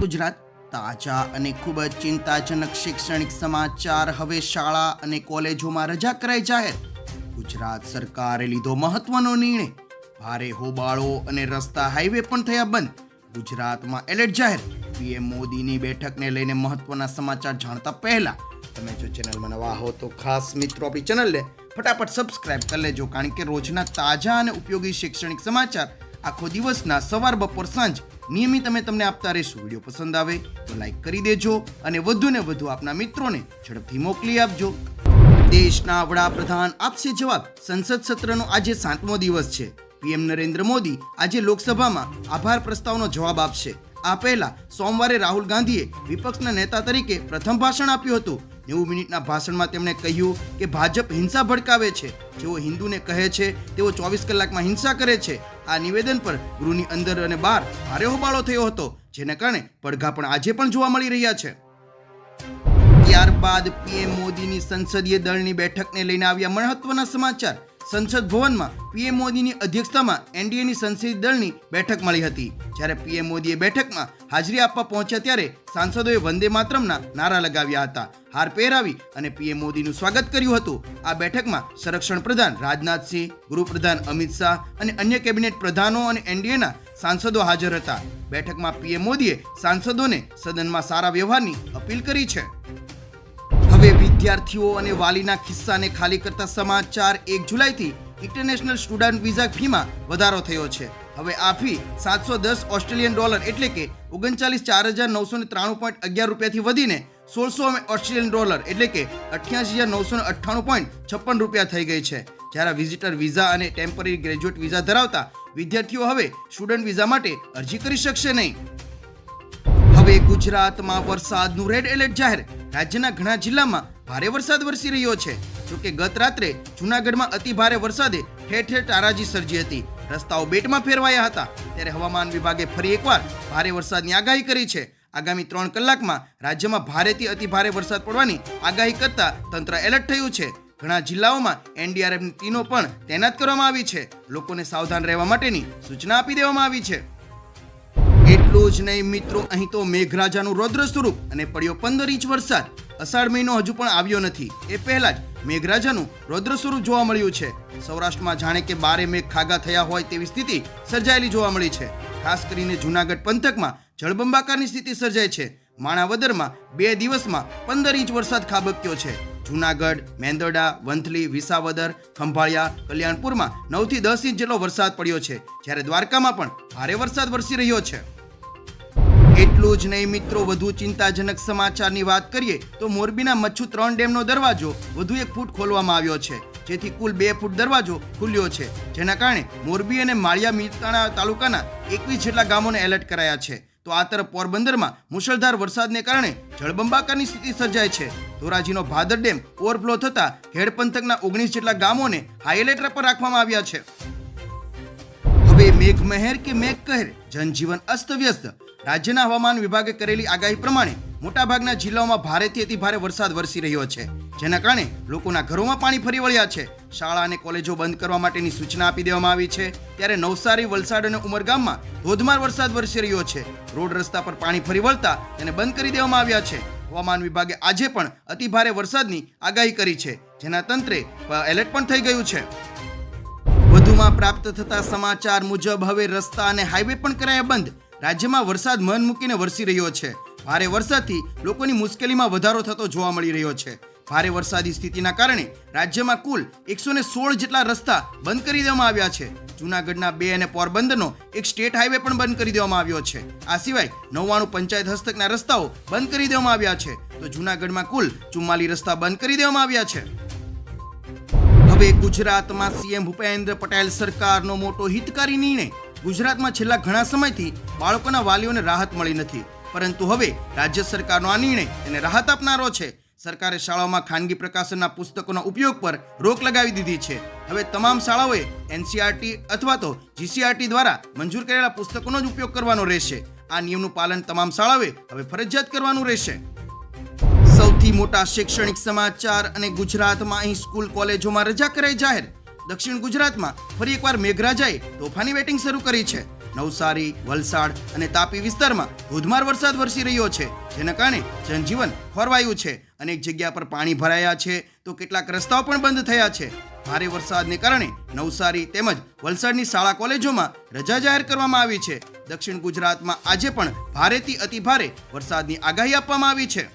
ગુજરાત, તાજા અને ખૂબ જ ચિંતાજનક શૈક્ષણિક સમાચાર હવે શાળા અને કોલેજોમાં રજા કરાઈ જાહેર. ગુજરાત સરકારે લીધો મહત્વનો નિર્ણય. ભારે હોબાળો અને રસ્તા હાઈવે પણ થયા બંધ. ગુજરાતમાં એલર્ટ જાહેર. પીએમ મોદીની બેઠકને લઈને મહત્વના સમાચાર જાણતા પહેલા તમે જો ચેનલમાં નવા હો તો ખાસ મિત્રો આપણી ચેનલને ફટાફટ સબસ્ક્રાઇબ કરી લેજો, કારણ કે રોજના તાજા અને ઉપયોગી શૈક્ષણિક સમાચાર આખો દિવસના સવાર, બપોર, સાંજ નિયમિત અમે તમને આપતા રહીશું. વીડિયો પસંદ આવે તો લાઈક કરી દેજો અને વધુ ને વધુ આપના મિત્રોને ઝડપથી મોકલી આપજો. દેશના વડાપ્રધાન આપશે જવાબ. સંસદ સત્રનો આજે સાતમો દિવસ છે. પીએમ નરેન્દ્ર મોદી આજે લોકસભામાં આભાર પ્રસ્તાવનો જવાબ આપશે. આ પહેલા સોમવારે રાહુલ ગાંધીએ વિપક્ષના નેતા તરીકે પ્રથમ ભાષણ આપ્યું હતું. નેવું મિનિટના ભાષણમાં તેમણે કહ્યું કે ભાજપ હિંસા ભડકાવે છે. જેઓ હિન્દુને કહે છે, તેઓ ચોવીસ કલાકમાં હિંસા કરે છે. આ નિવેદન પર ગૃહની અંદર અને બહાર ભારે હોબાળો થયો હતો, જેને કારણે પડઘા પણ આજે પણ જોવા મળી રહ્યા છે. ત્યારબાદ પીએમ મોદીની સંસદીય દળની બેઠકને લઈને આવ્યા મહત્વના સમાચાર. સંસદ ભવનમાં પીએમ મોદીની અધ્યક્ષતામાં એનડીએની સંસદીય દળની બેઠક મળી હતી. જ્યારે પીએમ મોદીએ બેઠકમાં હાજરી આપવા પહોંચ્યા ત્યારે સાંસદોએ વંદે માતરમના નારા લગાવ્યા હતા. હાર પહેરાવી અને પીએમ મોદીનું સ્વાગત કર્યું હતું. આ બેઠકમાં સંરક્ષણ પ્રધાન રાજનાથસિંહ ગૃહપ્રધાન અમિત શાહ અને અન્ય કેબિનેટ પ્રધાનો અને એનડીએના સાંસદો હાજર હતા. બેઠકમાં પીએમ મોદીએ સાંસદોને સદનમાં સારા વ્યવહારની અપીલ કરી છે. હવે વિદ્યાર્થીઓ અને વાલીના ખિસ્સાને ખાલી કરતા સમાચાર એક જુલાઈથી ઇન્ટરનેશનલ સ્ટુડન્ટ વિઝા ફીમાં વધારો થયો છે. હવે આ ફી સાતસો દસ ઓસ્ટ્રેલિયન ડોલર એટલે કે ઓગણચાલીસ ચાર હજાર નવસો ને ત્રાણું પોઈન્ટ અગિયાર રૂપિયાથી વધીને સોળસો ઓસ્ટ્રેલિયન ડોલર એટલે કે અઠ્યાસી હજાર નવસો ને અઠ્ઠાણું પોઈન્ટ છપ્પન રૂપિયા થઈ ગઈ છે. જ્યારે વિઝિટર વિઝા અને ટેમ્પરરી ગ્રેજ્યુએટ વિઝા ધરાવતા વિદ્યાર્થીઓ હવે સ્ટુડન્ટ વિઝા માટે અરજી કરી શકશે નહીં. હવે ગુજરાતમાં વરસાદનું રેડ એલર્ટ જાહેર રાજ્યના ઘણા જિલ્લામાં ભારે વરસાદ વરસી રહ્યો છે. જોકે ગત રાત્રે જૂનાગઢમાં અતિ ભારે વરસાદે ઠેર ઠેર તારાજી સર્જી હતી. રસ્તાઓ બેટમાં ફેરવાયા હતા. ત્યારે હવામાન વિભાગે ફરી એકવાર ભારે વરસાદની આગાહી કરી છે. આગામી ત્રણ કલાકમાં રાજ્યમાં ભારેથી અતિ ભારે વરસાદ પડવાની આગાહી કરતા તંત્ર એલર્ટ થયું છે. ઘણા જિલ્લાઓમાં એનડીઆરએફની ટીમો પણ તૈનાત કરવામાં આવી છે. લોકોને સાવધાન રહેવા માટેની સૂચના આપી દેવામાં આવી છે. એટલું જ નહીં મિત્રો, અહીં તો મેઘરાજાનું રૌદ્ર સ્વરૂપ અને પડ્યો પંદર ઇંચ વરસાદ. અષાઢ મહિનો હજુ પણ આવ્યો નથી. એ પહેલા જ મેઘરાજાનું રૌદ્ર સ્વરૂપ જોવા મળ્યું છે. સૌરાષ્ટ્રમાં જાણે કે બારે મેઘ ખાગા થયા હોય તેવી સ્થિતિ સર્જાયેલી જોવા મળી છે. ખાસ કરીને જુનાગઢ પંથકમાં જળબંબાકારની સ્થિતિ સર્જાય છે. માણાવદરમાં બે દિવસમાં પંદર ઇંચ વરસાદ ખાબક્યો છે. જુનાગઢ મેંદરડા વંથલી, વિસાવદર, ખંભાળિયા, કલ્યાણપુરમાં નવથી દસ ઇંચ જેટલો વરસાદ પડ્યો છે. જ્યારે દ્વારકામાં પણ ભારે વરસાદ વરસી રહ્યો છે. એટલું જ નહીં મિત્રો, વધુ ચિંતાજનક સમાચારની વાત કરીએ તો મોરબીના મચ્છુ ત્રણ ડેમનો દરવાજો વધુ એક ફૂટ ખોલવામાં આવ્યો છે. જેથી કુલ બે ફૂટ દરવાજો ખુલ્યો છે. જેના કારણે મોરબી અને માળિયા મીતાણા તાલુકાના એકવીસ જેટલા ગામોને એલર્ટ કરાયા છે. તો આ તરફ પોરબંદરમાં મુશળધાર વરસાદને કારણે જળબંબાકારની સ્થિતિ સર્જાય છે. ધોરાજીનો ભાદર ડેમ ઓવરફ્લો થતા ખેડ પંથકના ઓગણીસ જેટલા ગામોને હાઈ એલર્ટ પર રાખવામાં આવ્યા છે. હવે મેઘમહેર કે મેઘ કહેર જનજીવન અસ્તવ્યસ્ત. રાજ્યના હવામાન વિભાગે કરેલી આગાહી પ્રમાણે મોટાભાગના જિલ્લાઓમાં ભારેથી અતિ ભારે વરસાદ વરસી રહ્યો છે. જેના કારણે લોકોના ઘરોમાં પાણી ફરી વળ્યા છે. શાળા અને કોલેજો બંધ કરવા માટેની સૂચના આપી દેવામાં આવી છે. ત્યારે નવસારી, વલસાડ અને ઉમરગામમાં ધોધમાર વરસાદ વરસી રહ્યો છે. રોડ રસ્તા પર પાણી ફરી વળતા તેને બંધ કરી દેવામાં આવ્યા છે. હવામાન વિભાગે આજે પણ અતિ ભારે વરસાદની આગાહી કરી છે. જેના તંત્રે એલર્ટ પણ થઈ ગયું છે. વધુમાં પ્રાપ્ત થતા સમાચાર મુજબ હવે રસ્તા અને હાઈવે પણ કરાયા બંધ. રાજ્યમાં વરસાદ મન મૂકીને વરસી રહ્યો છે. ભારે વરસાદથી લોકોની મુશ્કેલીમાં વધારો થતો જોવા મળી રહ્યો છે. ભારે વરસાદી સ્થિતિના કારણે રાજ્યમાં કુલ એકસો ને સોળ જેટલા રસ્તા બંધ કરી દેવામાં આવ્યા છે. જૂનાગઢના બે અને પોરબંદરનો એક સ્ટેટ હાઈવે પણ બંધ કરી દેવામાં આવ્યો છે. આ સિવાય નવ્વાણું પંચાયત હસ્તકના રસ્તાઓ બંધ કરી દેવામાં આવ્યા છે. તો જૂનાગઢમાં કુલ ચુમ્માલી રસ્તા બંધ કરી દેવામાં આવ્યા છે. હવે ગુજરાતમાં સીએમ ભૂપેન્દ્ર પટેલ સરકારનો મોટો હિતકારી નિર્ણય. ગુજરાતમાં છેલ્લા ઘણા સમયથી બાળકોના વાલીઓને રાહત મળી નથી. પરંતુ હવે રાજ્ય સરકારનો આ નિર્ણય તેને રાહત આપનારો છે. સરકારે શાળાઓમાં ખાનગી પ્રકાશનના પુસ્તકોના ઉપયોગ પર રોક લગાવી દીધી છે. હવે તમામ શાળાઓએ એનસીઆરટી અથવા તો જીસીઆરટી દ્વારા મંજૂર કરેલા પુસ્તકોનો જ ઉપયોગ કરવાનો રહેશે. આ નિયમનું પાલન તમામ શાળાઓએ હવે ફરજિયાત કરવાનું રહેશે. સૌથી મોટા શૈક્ષણિક સમાચાર અને ગુજરાતમાં અહીં સ્કૂલ કોલેજોમાં રજા કરાઈ જાહેર. દક્ષિણ ગુજરાતમાં ફરી એકવાર મેઘરાજાએ તોફાની બેટિંગ શરૂ કરી છે. નવસારી, વલસાડ અને તાપી વિસ્તારમાં ધોધમાર વરસાદ વરસી રહ્યો છે, જેના કારણે જનજીવન ખોરવાયું છે. અનેક જગ્યા પર પાણી ભરાયા છે, તો કેટલાક રસ્તાઓ પણ બંધ થયા છે. ભારે વરસાદને કારણે નવસારી તેમજ વલસાડની શાળા કોલેજોમાં રજા જાહેર કરવામાં આવી છે. દક્ષિણ ગુજરાતમાં આજે પણ ભારેથી અતિભારે વરસાદની આગાહી આપવામાં આવી છે.